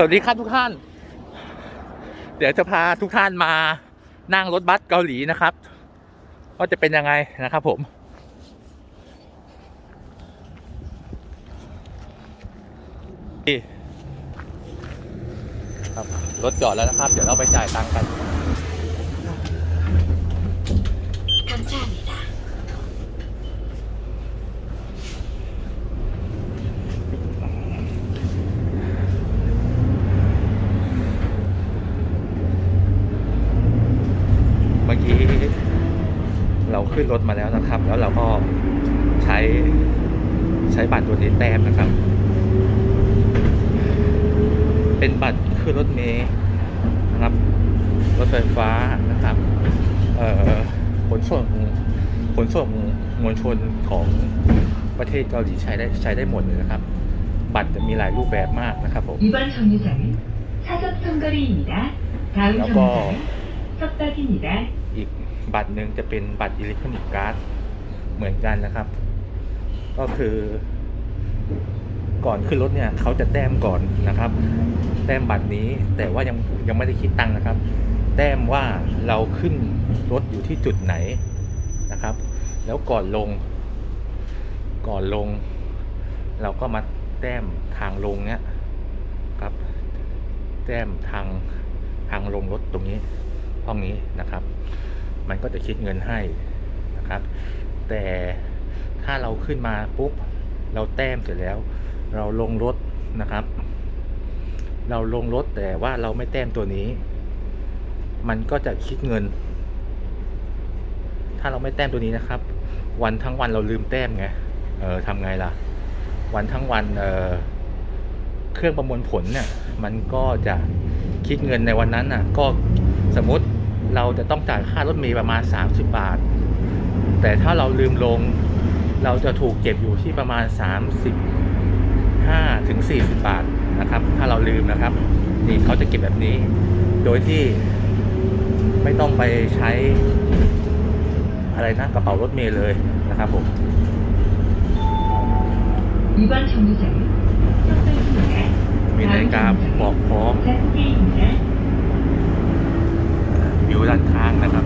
สวัสดีครับทุกท่าน เดี๋ยวจะพาทุกท่านมานั่งรถบัสเกาหลีนะครับว่าจะเป็นยังไงนะครับผม ครับรถจอดแล้วนะครับ เดี๋ยวเราไปจ่ายตังค์กัน เมื่อกี้เราขึ้นรถมาแล้วนะครับ แล้วเราก็ใช้ใช้บัตรตัวนี้แต้มนะครับ เป็นบัตรขึ้นรถเมล์นะครับ รถไฟฟ้านะครับ เอ่อขนส่งขนส่งมวลชนของประเทศเกาหลีใช้ได้ใช้ได้หมดเลยนะครับ บัตรจะมีหลายรูปแบบมากนะครับผมแล้วก็ บัตรหนึ่งจะเป็นบัตรอิเล็กทรอนิกส์การ์ดเหมือนกันนะครับ ก็คือ ก่อนขึ้นรถเนี่ยเขาจะแต้มก่อนนะครับ แต้มบัตรนี้แต่ว่ายังยังไม่ได้คิดตังค์นะครับ แต้มว่าเราขึ้นรถอยู่ที่จุดไหนนะครับ แล้วก่อนลง ก่อนลง เราก็มาแต้มทางลงเนี้ยครับ แต้มทางทางลงรถตรงนี้ห้องนี้นะครับ มันก็จะคิดเงินให้นะครับ แต่ถ้าเราขึ้นมาปุ๊บเราแต้มเสร็จแล้ว เราลงรถนะครับ เราลงรถแต่ว่าเราไม่แต้มตัวนี้ มันก็จะคิดเงิน ถ้าเราไม่แต้มตัวนี้นะครับ วันทั้งวันเราลืมแต้มไงเออทำไงล่ะ วันทั้งวันเออเครื่องประมวลผลเนี่ยมันก็จะคิดเงินในวันนั้นน่ะ ก็สมมติ เราจะต้องจ่ายค่ารถเมล์ประมาณ 30 บาท แต่ถ้าเราลืมลง เราจะถูกเก็บอยู่ที่ประมาณ 35ถึง40 บาทนะครับ ถ้าเราลืมนะครับ นี่เขาจะเก็บแบบนี้ โดยที่ไม่ต้องไปใช้อะไรนะกระเป๋ารถเมล์เลยนะครับผมมีนาฬิกาบอกพร้อม วิวด้านข้างนะครับ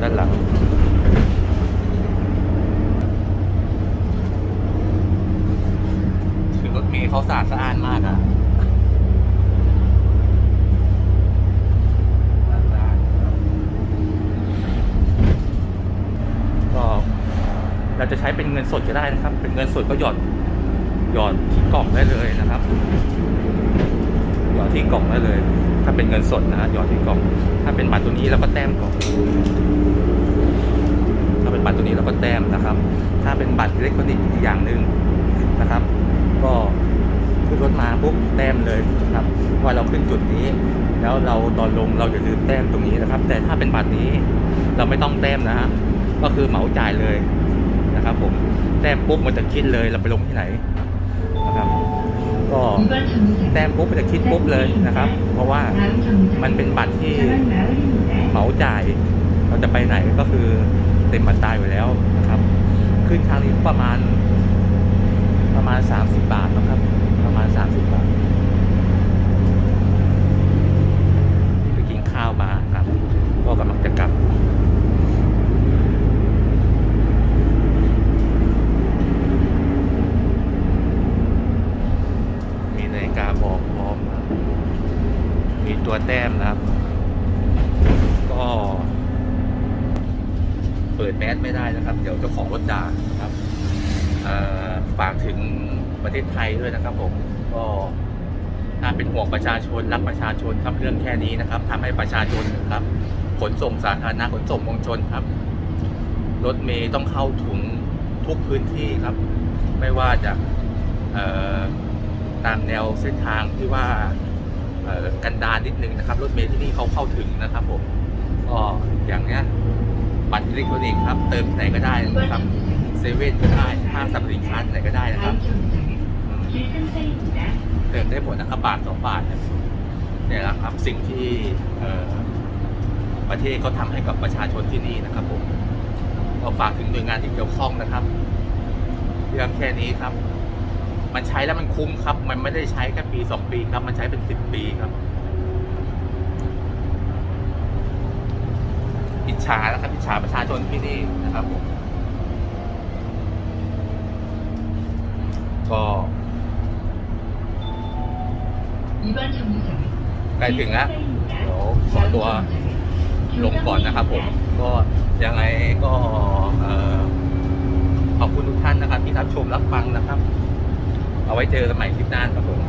ด้านหลังคือรถเมล์เขาสะอาดสะอ้านมากอะก็เราจะใช้เป็นเงินสดก็ได้นะครับ เป็นเงินสดก็หยอด หยอดที่กล่องได้เลยนะครับหยอดที่กล่องได้เลย ถ้าเป็นเงินสดนะหยอดที่กล่อง ถ้าเป็นบัตรตัวนี้เราก็แต้มกล่อง ถ้าเป็นบัตรตัวนี้เราก็แต้มนะครับ ถ้าเป็นบัตรอิเล็กทรอนิกส์อีกอย่างหนึ่งนะครับ ก็ขึ้นรถมาปุ๊บแต้มเลยนะครับว่าเราขึ้นจุดนี้ แล้วเราตอนลงเราอย่าลืมแต้มตรงนี้นะครับ แต่ถ้าเป็นบัตรนี้เราไม่ต้องแต้มนะฮะก็คือเหมาจ่ายเลยนะครับผมแต้มปุ๊บมันจะคิดเลยเราไปลงที่ไหน แต้มปุ๊บจะคิดปุ๊บเลยนะครับ เพราะว่ามันเป็นบัตรที่เหมาจ่าย เราจะไปไหนก็คือเต็มบัตรตายไปแล้วนะครับ ขึ้นทางนี้ประมาณ ประมาณ 30 บาทนะครับ ประมาณ 30 บาทไปกินข้าวมาครับ ก็กำลังจะกลับ มีตัวแต้มนะครับ ก็ เปิดแมสไม่ได้นะครับ เดี๋ยวเจ้าของรถด่านะครับฝากถึงประเทศไทยด้วยนะครับผมก็ถ้าเป็นห่วงประชาชนรักประชาชนครับเรื่องแค่นี้นะครับทำให้ประชาชนนะครับ ขนส่งสาธารณะขนส่งมวลชนครับ รถเมย์ต้องเข้าถึงทุกพื้นที่ครับ ไม่ว่าจะตามแนวเส้นทางที่ว่า กันดารนิดนึงนะครับรถเมล์ที่นี่เขาเข้าถึงนะครับผมก็อย่างเนี้ยบัตรอิเล็กทรอนิกส์ครับเติมไหนก็ได้นะครับเซเว่นก็ได้ห้างสรรพสินค้าไหนก็ได้นะครับ เติมได้หมดนะครับบาทสองบาทเนี่ยนะครับสิ่งที่ประเทศเขาทาให้กับประชาชนที่นี่นะครับผมเราฝากถึงหน่วยงานที่เกี่ยวข้องนะครับเรื่องแค่นี้ครับ มันใช้แล้วมันคุ้มครับ มันไม่ได้ใช้แค่ปีสองปีครับ มันใช้เป็นสิบปีครับ อิจฉาแล้วครับอิจฉาประชาชนที่นี่นะครับผมก็ใกล้ถึงแล้วเดี๋ยวขอตัวลงก่อนนะครับผม ก็ยังไงก็ขอบคุณทุกท่านนะครับที่รับชมรับฟังนะครับ เอาไว้เจอกันใหม่คลิปหน้าครับผม